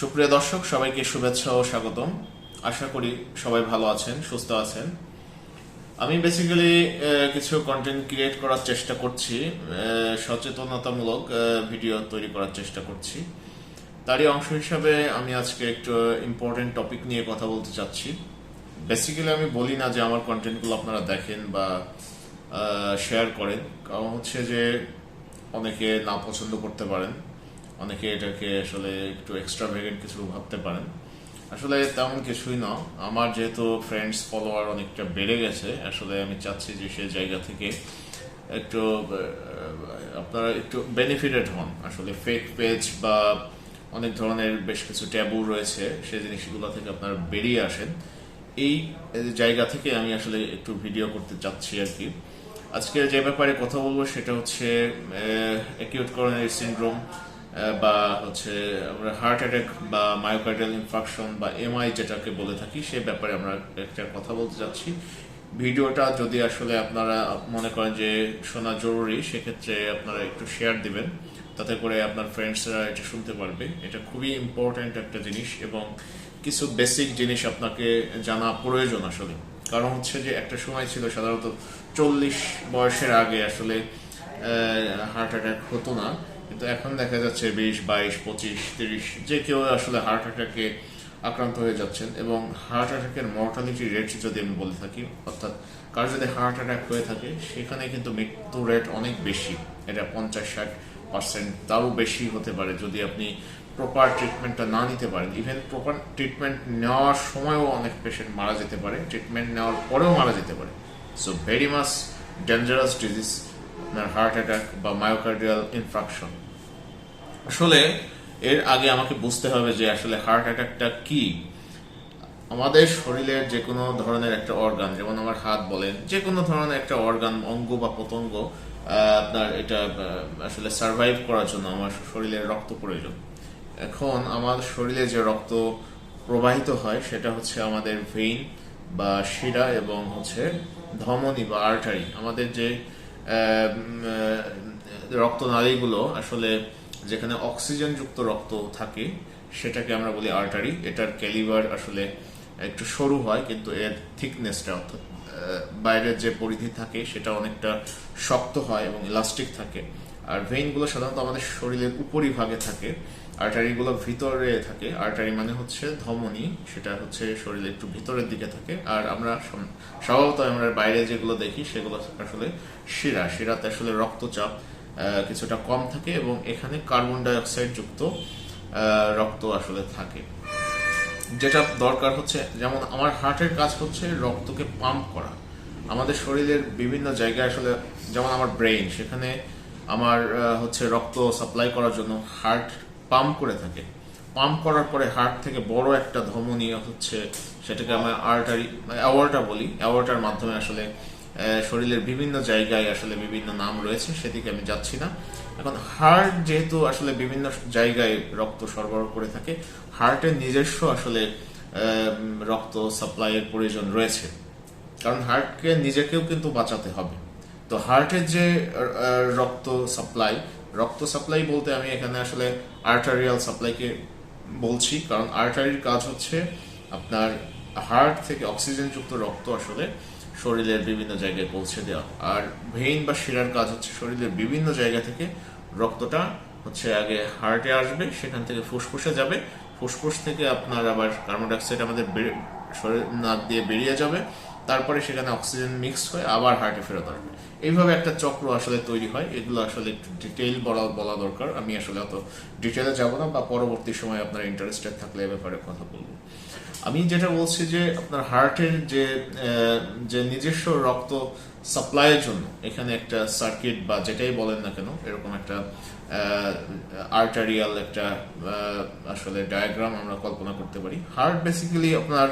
সুপ্রিয় দর্শক, সবাইকে শুভেচ্ছা ও স্বাগতম। আশা করি সবাই ভালো আছেন, সুস্থ আছেন। আমি বেসিক্যালি কিছু কন্টেন্ট ক্রিয়েট করার চেষ্টা করছি সচেতনতামূলক ভিডিও তৈরি করার চেষ্টা করছি। তারই অংশ হিসাবে আমি আজকে একটু ইম্পর্টেন্ট টপিক নিয়ে কথা বলতে চাচ্ছি। বেসিক্যালি আমি বলি না যে আমার কন্টেন্টগুলো আপনারা দেখেন বা শেয়ার করেন। কারণ হচ্ছে যে, অনেকে না পছন্দ করতে পারেন। অনেকে এটাকে আসলে একটু এক্সট্রা ভেগেন্ট কিছু ভাবতে পারেন। আসলে তেমন কিছুই না। আমার যেহেতু ফ্রেন্ডস ফলোয়ার অনেকটা বেড়ে গেছে, আসলে আমি চাচ্ছি যে সেই জায়গা থেকে একটু আপনারা একটু বেনিফিটেড হন। আসলে ফেক পেজ বা অনেক ধরনের বেশ কিছু ট্যাবু রয়েছে সেই জিনিসগুলো থেকে আপনারা বেরিয়ে আসেন। এই জায়গা থেকে আমি আসলে একটু ভিডিও করতে চাচ্ছি আর কি। আজকে যে ব্যাপারে কথা বলব সেটা হচ্ছে অ্যাকিউট করোনারি সিনড্রোম বা হচ্ছে আমরা হার্ট অ্যাটাক বা মায়োকার্ডিয়াল ইনফাকশন বা এমআই যেটাকে বলে থাকি, সে ব্যাপারে আমরা একটা কথা বলতে চাচ্ছি ভিডিওটা যদি আসলে আপনারা মনে করেন যে শোনা জরুরি, সেক্ষেত্রে আপনারা একটু শেয়ার দিবেন। তাতে করে আপনার ফ্রেন্ডসরা এটা শুনতে পারবে। এটা খুবই ইম্পর্ট্যান্ট একটা জিনিস এবং কিছু বেসিক জিনিস আপনাকে জানা প্রয়োজন আসলে। কারণ হচ্ছে যে একটা সময় ছিল সাধারণত চল্লিশ বয়সের আগে আসলে হার্ট অ্যাটাক হতো না। কিন্তু এখন দেখা যাচ্ছে বিশ, বাইশ, পঁচিশ, তিরিশ, যে কেউ আসলে হার্ট অ্যাটাকে আক্রান্ত হয়ে যাচ্ছেন এবং হার্ট অ্যাটাকের মর্টালিটি রেট যদি আমি বলে থাকি, অর্থাৎ কার যদি হার্ট অ্যাটাক হয়ে থাকে, সেখানে কিন্তু মৃত্যু রেট অনেক বেশি, এটা পঞ্চাশ, ষাট পার্সেন্ট তারও বেশি হতে পারে যদি আপনি প্রপার ট্রিটমেন্টটা না নিতে পারেন। ইভেন প্রপার ট্রিটমেন্ট নেওয়ার সময়ও অনেক পেশেন্ট মারা যেতে পারে ট্রিটমেন্ট নেওয়ার পরেও মারা যেতে পারে। So very much dangerous disease আপনার হার্ট অ্যাটাক বা মায়োকার্ডিয়াল ইনফ্রাকশন আসলে এর আগে আমাকে বুঝতে হবে যে আসলে হার্ট অ্যাটাকটা কি। আমাদের শরীরের যে কোনো ধরনের একটা অর্গান যেমন আমার হাত বলেন যে কোনো ধরনের একটা অর্গান অঙ্গ বা পতঙ্গ আপনার এটা আসলে সার্ভাইভ করার জন্য আমার শরীরের রক্ত প্রয়োজন। এখন আমার শরীরে যে রক্ত প্রবাহিত হয়, সেটা হচ্ছে আমাদের ভেইন বা শিরা এবং হচ্ছে ধমনী বা আর্টারি আমাদের যে রক্তনালীগুলো আসলে যেখানে অক্সিজেনযুক্ত রক্ত থাকে, সেটাকে আমরা বলি আর্টারি এটার ক্যালিভার আসলে একটু সরু হয়, কিন্তু এর থিকনেসটা অর্থাৎ বাইরের যে পরিধি থাকে, সেটা অনেকটা শক্ত হয় এবং ইলাস্টিক থাকে। আর ভেইনগুলো সাধারণত আমাদের শরীরের উপরিভাগে থাকে আর্টারিগুলো ভিতরে থাকে। আর্টারি মানে হচ্ছে ধমনী, সেটা হচ্ছে শরীরের একটু ভিতরের দিকে থাকে। আর আমরা স্বভাবত আমরা বাইরে যেগুলো দেখি, সেগুলো আসলে শিরা। শিরাতে আসলে রক্তচাপ কিছুটা কম থাকে এবং এখানে কার্বন ডাইঅক্সাইড যুক্ত রক্ত আসলে থাকে। যেটা দরকার হচ্ছে, যেমন আমার হার্টের কাজ হচ্ছে রক্তকে পাম্প করা। আমাদের শরীরের বিভিন্ন জায়গায় আসলে, যেমন আমার ব্রেইন, সেখানে আমার হচ্ছে রক্ত সাপ্লাই করার জন্য হার্ট পাম্প করে থাকে। পাম্প করার পরে হার্ট থেকে বড় একটা ধমনী হচ্ছে, সেটাকে আমরা আর্টারি অ্যাওয়ার্টা বলি। অ্যাওয়ার্টার মাধ্যমে আসলে শরীরের বিভিন্ন জায়গায় আসলে বিভিন্ন নাম রয়েছে, সেদিকে আমি যাচ্ছি না। এখন হার্ট যেহেতু আসলে বিভিন্ন জায়গায় রক্ত সরবরাহ করে থাকে, হার্টের নিজস্ব আসলে রক্ত সাপ্লাইয়ের প্রয়োজন রয়েছে। কারণ হার্টকে নিজেকেও কিন্তু বাঁচাতে হবে। তো হার্টের যে রক্ত সাপ্লাই রক্ত সাপ্লাই বলতে আমি এখানে আসলে আর্টারিয়াল সাপ্লাইকে বলছি। কারণ আর্টারির কাজ হচ্ছে আপনার হার্ট থেকে অক্সিজেনযুক্ত রক্ত আসলে শরীরের বিভিন্ন জায়গায় পৌঁছে দেওয়া। আর ভেইন বা শিরার কাজ হচ্ছে শরীরের বিভিন্ন জায়গা থেকে রক্তটা হচ্ছে আগে হার্টে আসবে, সেখান থেকে ফুসফুসে যাবে। ফুসফুস থেকে আপনার আবার কার্বন ডাইঅক্সাইড আমাদের শরীর, নাক দিয়ে বেরিয়ে যাবে। তারপরে সেখানে অক্সিজেন মিক্স হয়ে আবার হার্টে ফেরত আসবে। এইভাবে একটা চক্র আসলে তৈরি হয়। এগুলো আসলে একটু ডিটেইল বলা বলা দরকার। আমি আসলে অত ডিটেলে যাব না বা পরবর্তী সময় আপনার ইন্টারেস্টেড থাকলে এ ব্যাপারে কথা বলব। আমি যেটা বলছি যে আপনার হার্টের যে যে নিজস্ব রক্ত সাপ্লাইয়ের জন্য, এখানে একটা সার্কিট বা যেটাই বলেন না কেন, এরকম একটা আর্টারিয়াল একটা আসলে ডায়াগ্রাম আমরা কল্পনা করতে পারি। হার্ট বেসিক্যালি আপনার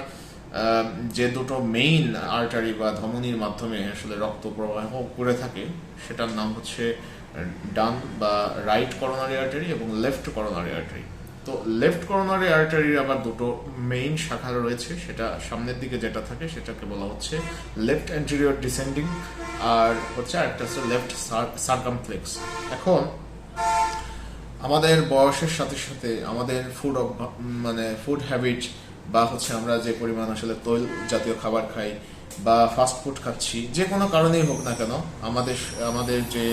যে দুটো মেইন আর্টারি বা ধমনির মাধ্যমে আসলে রক্ত প্রবাহ করে থাকে, সেটার নাম হচ্ছে ডান বা রাইট করোনারি আর্টারি এবং লেফট করোনারি আর্টারি তো লেফট করোনারি আর্টারির আবার দুটো মেইন শাখা রয়েছে, সেটা সামনের দিকে যেটা থাকে সেটাকে বলা হচ্ছে লেফট অ্যান্টেরিয়র ডিসেন্ডিং আর হচ্ছে আরেকটা হচ্ছে লেফট সার্কামফ্লেক্স এখন আমাদের বয়সের সাথে সাথে আমাদের ফুড মানে ফুড হ্যাবিট বা হচ্ছে আমরা যে পরিমাণ আসলে তৈল জাতীয় খাবার খাই বা ফাস্ট ফুড খাচ্ছি, যে কোনো কারণেই হোক না কেন, আমাদের আমাদের যে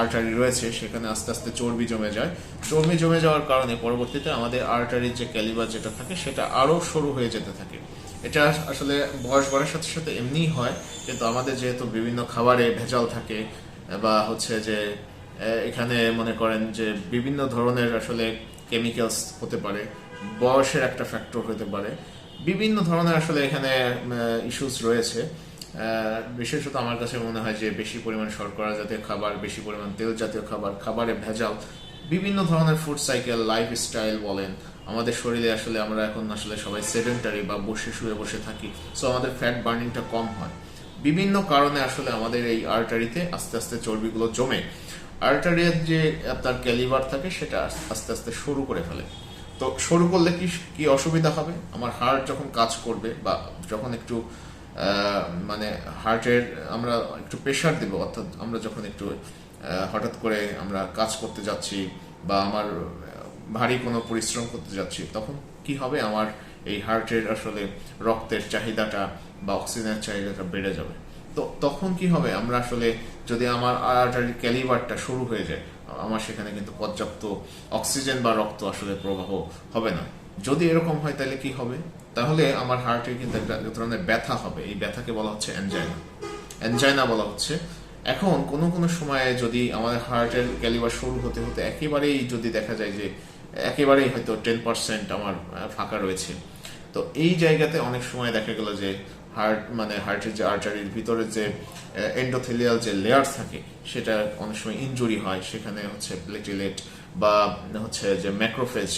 আর্টারি রয়েছে, সেখানে আস্তে আস্তে চর্বি জমে যায়। চর্বি জমে যাওয়ার কারণে পরবর্তীতে আমাদের আর্টারির যে ক্যালিবার যেটা থাকে, সেটা আরও সরু হয়ে যেতে থাকে। এটা আসলে বয়স বাড়ার সাথে সাথে এমনিই হয়, কিন্তু আমাদের যেহেতু বিভিন্ন খাবারে ভেজাল থাকে, বা হচ্ছে যে এখানে মনে করেন যে বিভিন্ন ধরনের আসলে কেমিক্যালস হতে পারে, বয়সের একটা ফ্যাক্টর হতে পারে। বিভিন্ন ধরনের আসলে এখানে ইস্যুস রয়েছে। বিশেষত আমার কাছে মনে হয় যে বেশি পরিমাণ শর্করা জাতীয় খাবার, বেশি পরিমাণ তেল জাতীয় খাবার, খাবারে ভেজাল, বিভিন্ন ধরনের ফুড সাইকেল লাইফ স্টাইল বলেন। আমাদের শরীরে আসলে আমরা এখন আসলে সবাই সেডেন্টারি বা বসে শুয়ে বসে থাকি সো আমাদের ফ্যাট বার্নিংটা কম হয়। বিভিন্ন কারণে আসলে আমাদের এই আর্টারিতে আস্তে আস্তে চর্বিগুলো জমে। আর্টারিয়ার যে আপনার ক্যালিভার থাকে, সেটা আস্তে আস্তে সরু করে ফেলে। তো সরু করলে কি কি অসুবিধা হবে? আমার হার্ট যখন কাজ করবে বা যখন একটু মানে হার্টের আমরা একটু প্রেশার দেব, অর্থাৎ আমরা যখন একটু হঠাৎ করে আমরা কাজ করতে যাচ্ছি বা আমার ভারী কোনো পরিশ্রম করতে যাচ্ছি, তখন কি হবে? আমার এই হার্টের আসলে রক্তের চাহিদাটা বা অক্সিজেনের চাহিদাটা বেড়ে যাবে। তো তখন কি হবে? আমরা আসলে যদি আমার আর্টারি ক্যালিভারটা শুরু হয়ে যায়, আমার সেখানে কিন্তু পর্যাপ্ত অক্সিজেন বা রক্ত আসলে প্রবাহ হবে না। যদি এরকম হয়, তাহলে কি হবে? তাহলে আমার হার্টে কিন্তু একটা ধরনের ব্যথা হবে। এই ব্যথাকে বলা হচ্ছে অ্যানজাইনা অ্যানজাইনা বলা হচ্ছে। এখন কোনো কোনো সময়ে যদি আমাদের হার্টের ক্যালিবার শুরু হতে হতে একেবারেই যদি দেখা যায় যে একেবারেই হয়তো টেন পার্সেন্ট আমার ফাঁকা রয়েছে। তো এই জায়গাতে অনেক সময় দেখা গেল যে হার্ট মানে হার্টের যে আর্টারির ভিতরে যে এন্ডোথেলিয়াল যে লেয়ার থাকে, সেটা অনেক সময় ইনজুরি হয়। সেখানে হচ্ছে প্লেটিলেট বা হচ্ছে যে ম্যাক্রোফেজ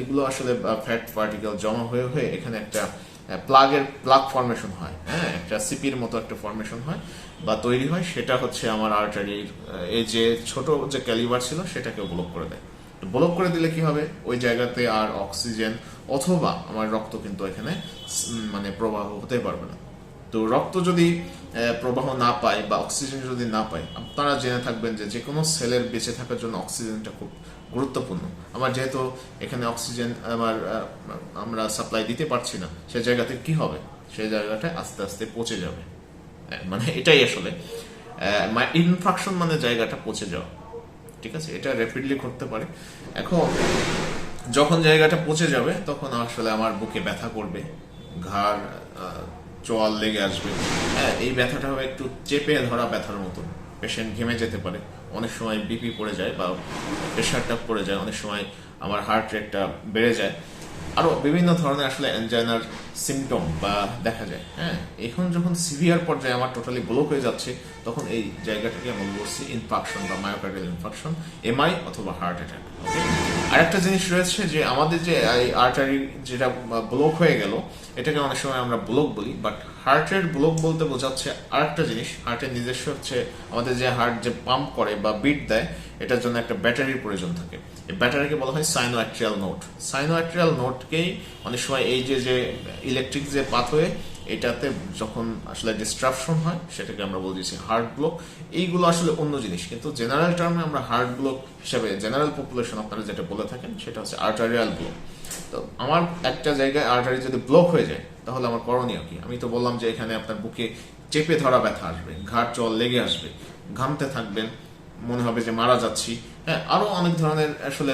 এগুলো আসলে ফ্যাট পার্টিকেল জমা হয়ে হয়ে এখানে একটা প্লাগের প্লাগ ফর্মেশন হয় হ্যাঁ? একটা সিপির মতো একটা ফর্মেশন হয় বা তৈরি হয়, সেটা হচ্ছে আমার আর্টারির এই যে ছোট যে ক্যালিভার ছিল, সেটাকে ব্লক করে দেয়। তো ব্লক করে দিলে কি হবে? ওই জায়গাতে আর অক্সিজেন অথবা আমার রক্ত কিন্তু এখানে মানে প্রবাহ হতে পারবে না। তো রক্ত যদি প্রবাহ না পায় বা অক্সিজেন যদি না পায়, আপনারা জেনে থাকবেন যে যে কোনো সেলের বেঁচে থাকার জন্য অক্সিজেনটা খুব গুরুত্বপূর্ণ। আমার যেহেতু এখানে অক্সিজেন আমার আমরা সাপ্লাই দিতে পারছি না সে জায়গাতে কি হবে? সে জায়গাটা আস্তে আস্তে পচে যাবে। আহ, মানে এটাই আসলে। ইনফ্রাকশন মানে জায়গাটা পচে যাওয়া। ঠিক আছে? এটা র্যাপিডলি করতে পারে। এখন যখন জায়গাটা পচে যাবে তখন আসলে আমার বুকে ব্যথা করবে ঘাড় চোয়াল লেগে আসবে। হ্যাঁ এই ব্যথাটা হবে একটু চেপে ধরা ব্যথার মতন। পেশেন্ট ঘেমে যেতে পারে। অনেক সময় বিপি পড়ে যায় বা প্রেশারটা পড়ে যায়, অনেক সময় আমার হার্ট রেটটা বেড়ে যায়। আরও বিভিন্ন ধরনের আসলে অ্যাঞ্জাইনার সিমটম বা দেখা যায় হ্যাঁ? এখন যখন সিভিয়ার পর্যায়ে আমার টোটালি ব্লক হয়ে যাচ্ছে, তখন এই জায়গাটাকে আমরা বলছি ইনফাকশন বা মায়োকার্ডিয়াল ইনফাকশন এমআই অথবা হার্ট অ্যাটাক ওকে আর একটা জিনিস রয়েছে যে আমাদের যে এই আর্টারি যেটা ব্লক হয়ে গেল, এটাকে অনেক সময় আমরা ব্লক বলি বাট হার্টের ব্লক বলতে বোঝাচ্ছে আরেকটা জিনিস হার্টের নিজস্ব হচ্ছে আমাদের যে হার্ট যে পাম্প করে বা বিট দেয়, এটার জন্য একটা ব্যাটারির প্রয়োজন থাকে। এই ব্যাটারিকে বলা হয় সাইনোঅ্যাট্রিয়াল নোট সাইনোঅ্যাট্রিয়াল নোটকেই অনেক সময় এই যে যে ইলেকট্রিক যে পাথওয়ে এটাতে যখন আসলে ডিস্ট্রাকশন হয়, সেটাকে আমরা বলতেছি হার্ট ব্লক এইগুলো আসলে অন্য জিনিস। কিন্তু জেনারেল টার্মে আমরা হার্ট ব্লক হিসাবে জেনারেল পপুলেশন আপনারা যেটা বলে থাকেন, সেটা হচ্ছে আর্টারিয়াল ব্লক তো আমার একটা জায়গায় আর্টারি যদি ব্লক হয়ে যায়, তাহলে আমার করণীয় কি? আমি তো বললাম যে এখানে আপনার বুকে চেপে ধরা ব্যথা আসবে ঘাট জল লেগে আসবে, ঘামতে থাকবেন, মনে হবে যে মারা যাচ্ছি। হ্যাঁ আরও অনেক ধরনের আসলে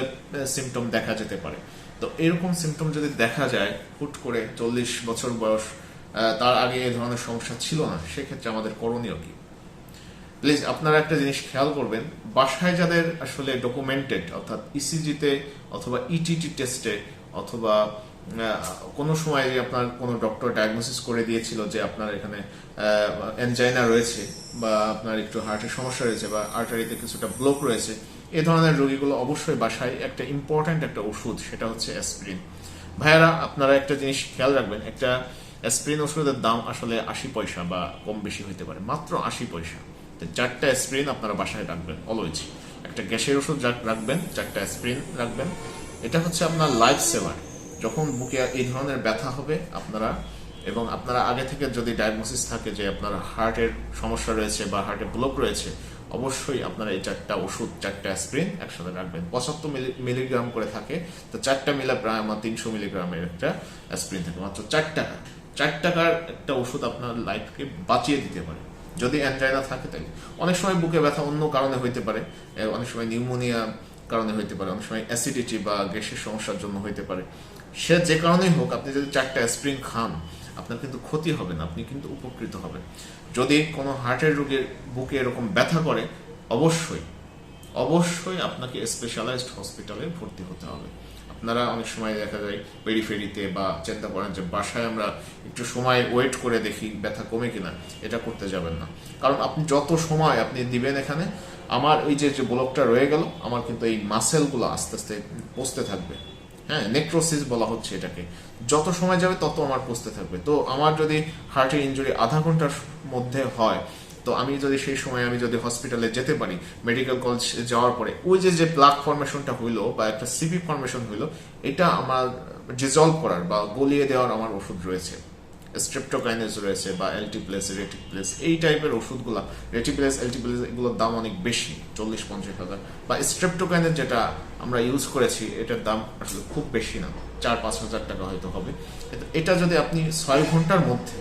সিমটম দেখা যেতে পারে। তো এরকম সিমটম যদি দেখা যায়, হুট করে চল্লিশ বছর বয়স তার আগে এই ধরনের সমস্যা ছিল না। সেক্ষেত্রে আমাদের করণীয় কি? প্লিজ আপনারা একটা জিনিস খেয়াল করবেন। বাসায় যাদের আসলে ডকুমেন্টেড অর্থাৎ ইসিজিতে অথবা ইটিটি টেস্টে অথবা কোনো সময় আপনার কোনো ডক্টর ডায়াগনোসিস করে দিয়েছিল যে আপনার এখানে এনজাইনা রয়েছে বা আপনার একটু হার্টের সমস্যা রয়েছে বা আর্টারিতে কিছুটা ব্লক রয়েছে, এ ধরনের রোগীগুলো অবশ্যই বাসায় একটা ইম্পর্ট্যান্ট একটা ওষুধ, সেটা হচ্ছে অ্যাসপিরিন ভাইয়ারা, আপনারা একটা জিনিস খেয়াল রাখবেন। একটা অ্যাসপিরিন ওষুধের দাম আসলে আশি পয়সা বা কম বেশি হতে পারে। মাত্র আশি পয়সা। তো চারটা অ্যাসপিরিন আপনারা বাসায় রাখবেন অলওয়েজ একটা গ্যাসের ওষুধ রাখবেন, চারটা অ্যাসপিরিন রাখবেন। এটা হচ্ছে আপনার লাইফ সেভার যখন বুকে এই ধরনের ব্যথা হবে আপনারা, এবং আপনারা আগে থেকে যদি ডায়াগনোসিস থাকে যে আপনার হার্টের সমস্যা রয়েছে বা হার্টে ব্লক রয়েছে, অবশ্যই আপনারা এই চারটা ওষুধ, চারটা অ্যাসপ্রিন একসাথে রাখবেন। পঁচাত্তর মিলিগ্রাম করে থাকে। তো চারটা মিলা প্রায় আমার তিনশো মিলিগ্রামের একটা অ্যাসপ্রিন থাকে। মাত্র চার টাকা চার টাকার একটা ওষুধ আপনার লাইফকে বাঁচিয়ে দিতে পারে। যদি অ্যানজাইনা থাকে তাই। অনেক সময় বুকে ব্যথা অন্য কারণে হইতে পারে অনেক সময় নিউমোনিয়া কারণে হইতে পারে, অনেক সময় অ্যাসিডিটি বা গ্যাসের সমস্যার জন্য হইতে পারে। সে যে কারণেই হোক, আপনি যদি চারটা স্প্রিং খান, আপনার কিন্তু ক্ষতি হবে না, আপনি কিন্তু উপকৃত হবেন। যদি কোনো হার্টের রোগের বুকে এরকম ব্যথা করে, অবশ্যই অবশ্যই আপনাকে স্পেশালাইজড হসপিটালে ভর্তি হতে হবে। আপনারা অনেক সময় দেখা যায় পেরিফেরিতে বা চিন্তা করেন যে বাসায় আমরা একটু সময় ওয়েট করে দেখি ব্যথা কমে কিনা, এটা করতে যাবেন না। কারণ আপনি যত সময় আপনি দিবেন এখানে, আমার ওই যে যে ব্লকটা রয়ে গেল, আমার কিন্তু এই মাসেলগুলো আস্তে আস্তে পচতে থাকবে। হ্যাঁ নেক্রোসিস বলা হচ্ছে এটাকে। যত সময় যাবে তত আমার পচতে থাকবে। তো আমার যদি হার্টের ইনজুরি আধা ঘণ্টার মধ্যে হয় তো আমি যদি সেই সময় আমি যদি হসপিটালে যেতে পারি মেডিকেল কলেজ যাওয়ার পরে, ওই যে যে প্লাক ফরমেশনটা হইল বা একটা সিপি ফরমেশন হইল, এটা আমার ডিজলভ করার বা গলিয়ে দেওয়ার আমার ওষুধ রয়েছে। স্ট্রেপ্টোকাইনেস রয়েছে বা এলটিপ্লেস রেটিপ্লেস এই টাইপের ওষুধগুলো রেটিপ্লেস এলটিপ্লেস এগুলোর দাম অনেক বেশি চল্লিশ পঞ্চাশ হাজার। বা স্ট্রেপ্টোকাইনের যেটা আমরা ইউজ করেছি, এটার দাম আসলে খুব বেশি না চার পাঁচ হাজার টাকা হয়তো হবে। এটা যদি আপনি ছয় ঘণ্টার মধ্যে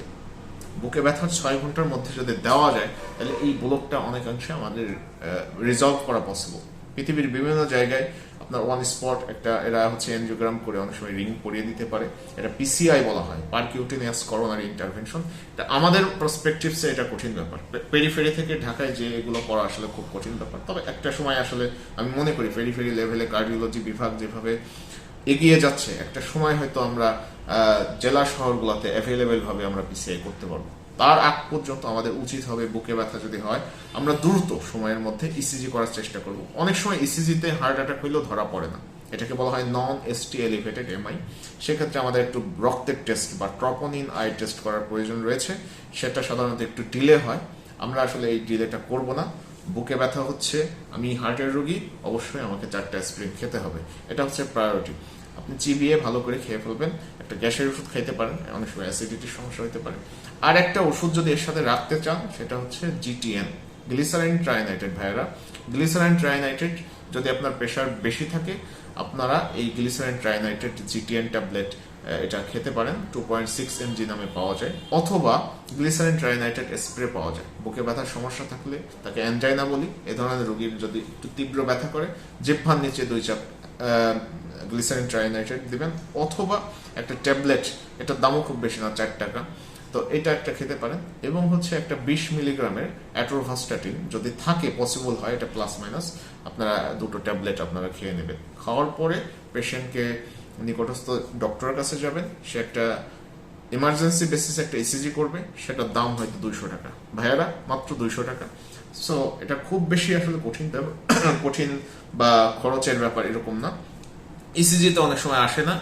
বুকে ব্যথা ছয় ঘণ্টার মধ্যে যদি দেওয়া যায়, তাহলে এই ব্লকটা অনেকাংশে আমাদের রিজলভ করা পসিবল পৃথিবীর বিভিন্ন জায়গায় আপনার ওয়ান স্পট একটা, এরা হচ্ছে এনজিওগ্রাম করে অনেক সময় রিং পরিয়ে দিতে পারে। এটা পিসিআই বলা হয় পারকিউটিনিয়াস করোনারি ইন্টারভেনশন এটা আমাদের প্রসপেকটিভসে এটা কঠিন ব্যাপার। পেরিফেরি থেকে ঢাকায় যে এগুলো করা আসলে খুব কঠিন ব্যাপার। তবে একটা সময় আসলে আমি মনে করি পেরিফেরি লেভেলে কার্ডিওলজি বিভাগ যেভাবে এগিয়ে যাচ্ছে। একটা সময় হয়তো আমরা জেলা শহরগুলোতে অ্যাভেলেবেল ভাবে আমরা পিসিআই করতে পারব। তার আগ পর্যন্ত আমাদের উচিত হবে বুকে ব্যথা যদি হয়, আমরা দ্রুত সময়ের মধ্যে ইসিজি করার চেষ্টা করব। অনেক সময় ইসিজিতে হার্ট অ্যাটাক হইলেও ধরা পড়ে না। এটাকে বলা হয় নন এসটি এলিভেটেড এমআই সেক্ষেত্রে আমাদের একটু রক্তের টেস্ট বা ট্রপোনিন আই টেস্ট করার প্রয়োজন রয়েছে। সেটা সাধারণত একটু ডিলে হয়। আমরা আসলে এই ডিলেটা করব না। বুকে ব্যথা হচ্ছে, আমি হার্টের রোগী, অবশ্যই আমাকে চারটা স্প্রিন খেতে হবে। এটা হচ্ছে প্রায়োরিটি আপনি চিবিয়ে ভালো করে খেয়ে ফেলবেন, একটা গ্যাসের ওষুধ খাইতে পারেন, অনেক সময় অ্যাসিডিটির সমস্যা হতে পারে। আর একটা ওষুধ যদি এর সাথে রাখতে চান, সেটা হচ্ছে জিটিএন গ্লিসারাইন ট্রাইনাইটেড ভাইরা গ্লিসারাইন ট্রাইনাইটেড যদি আপনার প্রেশার বেশি থাকে, আপনারা এই গ্লিসারাইন ট্রাইনাইটেড জিটিএন ট্যাবলেট এটা খেতে পারেন। টু পয়েন্ট সিক্স এমজি নামে পাওয়া যায়। অথবা গ্লিসারিন ট্রাইনাইটেড স্প্রে পাওয়া যায়। বুকে ব্যথার সমস্যা থাকলে তাকে অ্যানজাইনা বলি। এ ধরনের রোগীর যদি একটু তীব্র ব্যথা করে জিহ্বার নিচে দুই চাপ গ্লিসারিন ট্রাইনাইটেড দিবেন। অথবা একটা ট্যাবলেট এটার দামও খুব বেশি না, চার টাকা। তো এটা একটা খেতে পারেন। এবং হচ্ছে একটা বিশ মিলিগ্রামের অ্যাট্রোভাস্টাটিন, যদি থাকে পসিবল হয়, এটা প্লাস মাইনাস আপনারা দুটো ট্যাবলেট আপনারা খেয়ে নেবেন। খাওয়ার পরে পেশেন্টকে নিকটস্থ ডক্টরের কাছে যাবেন, সে একটা ইমার্জেন্সি বেসিস একটা ইসিজি করবে, সেটার দাম হয়তো দুইশো টাকা। ভাইয়ারা, মাত্র দুইশো টাকা। সো এটা খুব বেশি আসলে কঠিন কঠিন বা খরচের ব্যাপার এরকম না। ইসিজিতে অনেক সময় আসে না।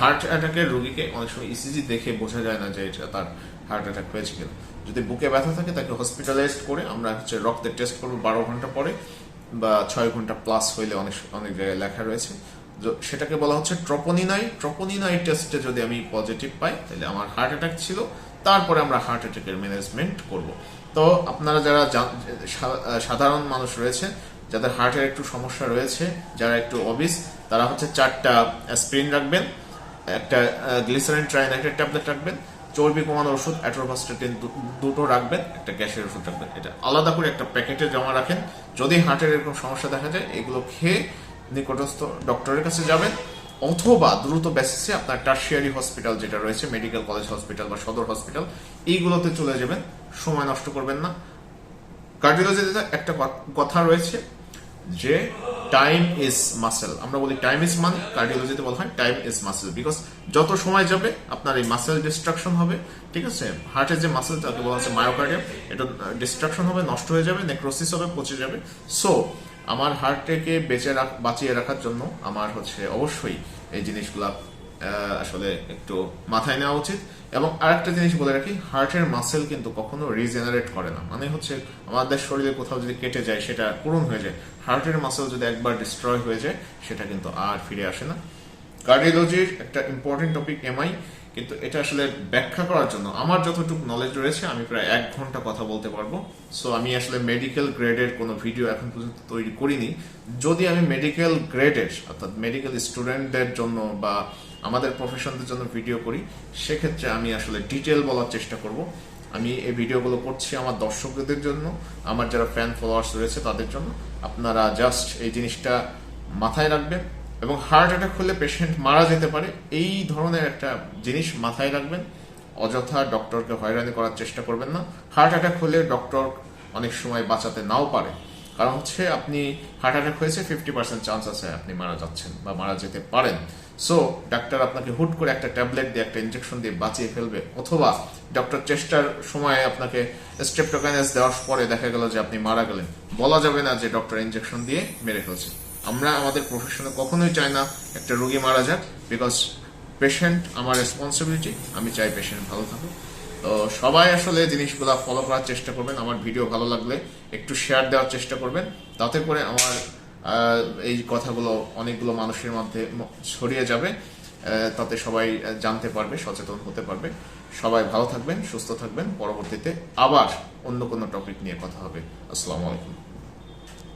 হার্ট অ্যাটাকের রোগীকে অনেক সময় ইসিজি দেখে বোঝা যায় না যে এটা তার হার্ট অ্যাটাক হয়েছে কিনা। যদি বুকে ব্যথা থাকে, তাকে হসপিটালাইজ করে আমরা হচ্ছে রক্তের টেস্ট করব বারো ঘণ্টা পরে বা ছয় ঘণ্টা প্লাস হইলে অনেক অনেক জায়গায় লেখা রয়েছে। সেটাকে বলা হচ্ছে ট্রপোনিনাই। ট্রপোনিনাই টেস্টে যদি আমি পজিটিভ পাই, তাহলে আমার হার্ট অ্যাটাক ছিল। তারপরে আমরা হার্ট অ্যাটাকের ম্যানেজমেন্ট করব। তো আপনারা যারা সাধারণ মানুষ রয়েছে, যাদের হার্টের একটু সমস্যা রয়েছে, যারা একটু অবিস তারা হচ্ছে চারটা স্প্রিন রাখবেন, একটা গ্লিসারিন ট্রাইনাইটেড ট্যাবলেট রাখবেন, চর্বি কমানোর ওষুধ অ্যাট্রোভাস্টাটিন দুটো রাখবেন, একটা গ্যাসের ওষুধ রাখবেন। এটা আলাদা করে একটা প্যাকেটে জমা রাখেন। যদি হার্টের এরকম সমস্যা দেখা যায়, এগুলো খেয়ে নিকটস্থ ডক্টরের কাছে যাবেন, অথবা দ্রুত বেসিসে আপনার টার্সিয়ারি হসপিটাল যেটা রয়েছে মেডিকেল কলেজ হসপিটাল বা সদর হসপিটাল এইগুলোতে চলে যাবেন। সময় নষ্ট করবেন না। কার্ডিওলজিতে একটা কথা রয়েছে যে টাইম ইজ মাসেল আমরা বলি টাইম ইজ মানি কার্ডিওলজিতে বলা হয় টাইম ইজ মাসেল বিকজ যত সময় যাবে, আপনার এই মাসেল ডিস্ট্রাকশন হবে, ঠিক আছে? হার্টের যে মাসেল তাকে বলা হচ্ছে মায়োকার্ডিয়াম এটা ডিস্ট্রাকশন হবে, নষ্ট হয়ে যাবে নেক্রোসিস হবে, পচে যাবে। সো আমার হার্টটাকে বেঁচে বাঁচিয়ে রাখার জন্য আমার হচ্ছে অবশ্যই এই জিনিসগুলা আসলে একটু মাথায় নেওয়া উচিত। এবং আরেকটা জিনিস বলে রাখি, হার্টের মাসেল কিন্তু কখনো রিজেনারেট করে না। মানে হচ্ছে আমাদের শরীরে কোথাও যদি কেটে যায়, সেটা পূরণ হয়ে যায়। হার্টের মাসেল যদি একবার ডিস্ট্রয় হয়ে যায়, সেটা কিন্তু আর ফিরে আসে না। কার্ডিওলজির একটা ইম্পর্টেন্ট টপিক এমআই কিন্তু এটা আসলে ব্যাখ্যা করার জন্য। আমার যতটুকু নলেজ রয়েছে, আমি প্রায় এক ঘণ্টা কথা বলতে পারব। সো আমি আসলে মেডিকেল গ্রেডের কোনো ভিডিও এখন পর্যন্ত তৈরি করিনি। যদি আমি মেডিকেল গ্রেডের অর্থাৎ মেডিকেল স্টুডেন্টদের জন্য বা আমাদের প্রফেশনদের জন্য ভিডিও করি, সেক্ষেত্রে আমি আসলে ডিটেল বলার চেষ্টা করব। আমি এই ভিডিওগুলো করছি আমার দর্শকদের জন্য, আমার যারা ফ্যান ফলোয়ার্স রয়েছে তাদের জন্য। আপনারা জাস্ট এই জিনিসটা মাথায় রাখবেন। এবং হার্ট অ্যাটাক হলে পেশেন্ট মারা যেতে পারে, এই ধরনের একটা জিনিস মাথায় রাখবেন। অযথা ডক্টরকে হয়রানি করার চেষ্টা করবেন না। হার্ট অ্যাটাক হলে ডক্টর অনেক সময় বাঁচাতে নাও পারে। কারণ হচ্ছে আপনি হার্ট অ্যাটাক হয়েছে ফিফটি পার্সেন্ট চান্স আছে আপনি মারা যাচ্ছেন বা মারা যেতে পারেন। সো ডাক্তার আপনাকে হুট করে একটা ট্যাবলেট দিয়ে, একটা ইনজেকশন দিয়ে বাঁচিয়ে ফেলবে। অথবা ডক্টর চেষ্টার সময় আপনাকে স্ট্রেপ্টোকাইনাস দেওয়ার পরে দেখা গেল যে আপনি মারা গেলেন। বলা যাবে না যে ডক্টর ইনজেকশন দিয়ে মেরে ফেলছে। আমরা আমাদের প্রফেশনে কখনোই চাই না একটা রোগী মারা যাক বিকজ পেশেন্ট আমার রেসপন্সিবিলিটি আমি চাই পেশেন্ট ভালো থাকুক। তো সবাই আসলে জিনিসগুলো ফলো করার চেষ্টা করবেন, আমার ভিডিও ভালো লাগলে একটু শেয়ার দেওয়ার চেষ্টা করবেন, তাতে করে আমার এই কথাগুলো অনেকগুলো মানুষের মধ্যে ছড়িয়ে যাবে তাতে সবাই জানতে পারবে, সচেতন হতে পারবে। সবাই ভালো থাকবেন, সুস্থ থাকবেন, পরবর্তীতে আবার অন্য কোনো টপিক নিয়ে কথা হবে। আসসালামু আলাইকুম।